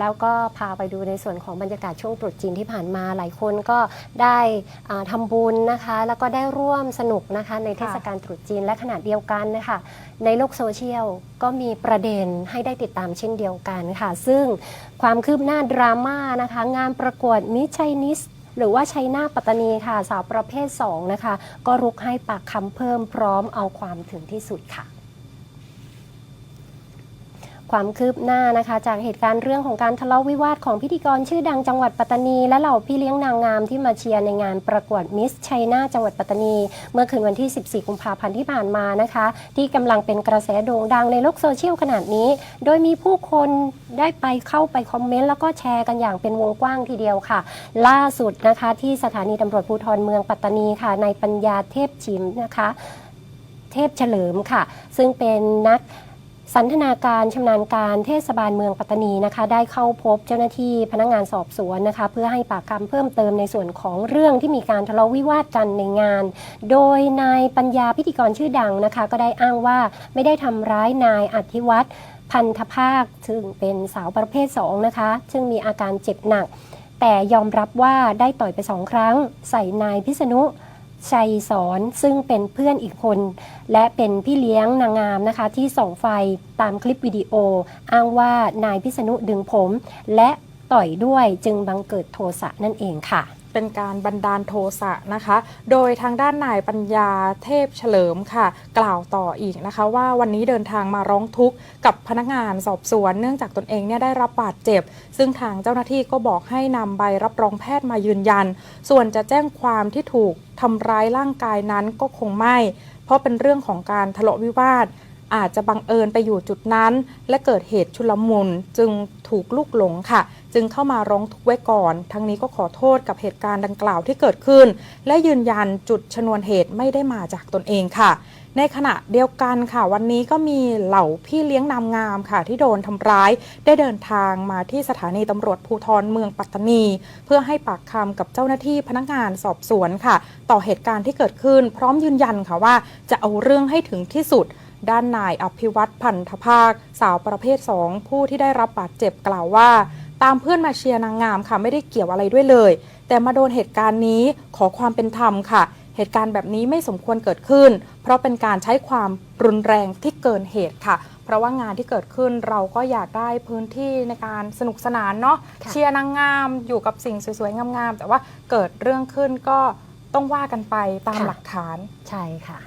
แล้วก็พาไปดูในส่วนของบรรยากาศช่วงตรุษจีนที่ผ่านมาหลายคนก็ได้ทำาบุญนะคะ แล้วก็ได้ร่วมสนุกนะคะในเทศกาลตรุษจีนและขณะเดียวกันนะคะในโลกโซเชียลก็มีประเด็นให้ได้ติดตามเช่นเดียวกันค่ะ ซึ่งความคืบหน้าดราม่านะคะ งานประกวดมิชัยนิสหรือว่าชัยนาปัตตานีค่ะ สาวประเภท 2 นะคะ ก็รุกให้ปากคำเพิ่มพร้อมเอาความถึงที่สุดค่ะ ความคืบหน้านะคะ จากเหตุการณ์เรื่องของการทะเลาะวิวาทของพิธีกรชื่อดังจังหวัดปัตตานี และเหล่าพี่เลี้ยงนางงามที่มาเชียร์ในงานประกวดมิสชัยนาจังหวัดปัตตานี เมื่อคืนวันที่ 14 กุมภาพันธ์ที่ผ่านมานะคะ ที่กำลังเป็นกระแสโด่งดังในโลกโซเชียลขนาดนี้ โดยมีผู้คนได้ไปเข้าไปคอมเมนต์แล้วก็แชร์กันอย่างเป็นวงกว้างทีเดียวค่ะ ล่าสุดนะคะที่สถานีตำรวจภูธรเมืองปัตตานีค่ะในปัญญาเทพชิมนะคะ เทพเฉลิมค่ะ ซึ่งเป็นนัก สันทนาการชำนาญการเทศบาลเมืองปัตตานีนะคะ ได้เข้าพบเจ้าหน้าที่พนักงานสอบสวนนะคะ เพื่อให้ปากคำเพิ่มเติมในส่วนของเรื่องที่มีการทะเลาะวิวาทกันในงาน โดยนายปัญญาพิธีกรชื่อดังนะคะ ก็ได้อ้างว่าไม่ได้ทำร้ายนายอธิวัตรพันธภาค ซึ่งเป็นสาวประเภท2นะคะ ซึ่งมีอาการเจ็บหนัก แต่ยอมรับว่าได้ต่อยไปสองครั้ง ใส่นายพิษณุ ชัยสอนซึ่งเป็นเพื่อนอีกคน และเป็นพี่เลี้ยงนางงามนะคะที่ส่องไฟตามคลิปวิดีโอ อ้างว่านายพิษณุดึงผม และต่อยด้วยจึงบังเกิดโทสะนั่นเองค่ะ เป็นการบันดาลโทสะนะคะ โดยทางด้านนายปัญญาเทพเฉลิมค่ะ กล่าวต่ออีกนะคะ ว่าวันนี้เดินทางมาร้องทุกข์กับพนักงานสอบสวน เนื่องจากตนเองเนี่ยได้รับบาดเจ็บ ซึ่งทางเจ้าหน้าที่ก็บอกให้นำใบรับรองแพทย์มายืนยัน ส่วนจะแจ้งความที่ถูกทำร้ายร่างกายนั้นก็คงไม่ เพราะเป็นเรื่องของการทะเลาะวิวาท อาจจะบังเอิญไปอยู่จุดนั้น และเกิดเหตุชุลมุนจึงถูกลูกหลงค่ะ จึงเข้ามาร้องทุกข์ไว้ก่อน ทั้งนี้ก็ขอโทษกับเหตุการณ์ดังกล่าวที่เกิดขึ้น และยืนยันจุดชนวนเหตุไม่ได้มาจากตนเองค่ะ ในขณะเดียวกันค่ะ วันนี้ก็มีเหล่าพี่เลี้ยงนามงามค่ะ ที่โดนทำร้าย ได้เดินทางมาที่สถานีตำรวจภูธรเมืองปัตตานี เพื่อให้ปากคำกับเจ้าหน้าที่พนักงานสอบสวนค่ะ ต่อเหตุการณ์ที่เกิดขึ้น พร้อมยืนยันค่ะว่า จะเอาเรื่องให้ถึงที่สุด ด้านนายอภิวัตพันธภาค สาวประเภท 2 ผู้ที่ได้รับบาดเจ็บกล่าวว่า ตามเพื่อนมาเชียร์นางงามค่ะไม่ได้เกี่ยวอะไรด้วยเลย แต่มาโดนเหตุการณ์นี้ขอความเป็นธรรมค่ะ เหตุการณ์แบบนี้ไม่สมควรเกิดขึ้น เพราะเป็นการใช้ความรุนแรงที่เกินเหตุค่ะเพราะว่างานที่เกิดขึ้นเราก็อยากได้พื้นที่ในการสนุกสนานเนาะะเชียร์นางงามอยู่กับสิ่งสวยๆ งามๆ แต่ว่าเกิดเรื่องขึ้นก็ต้องว่ากันไปตามหลักฐานใช่ค่ะ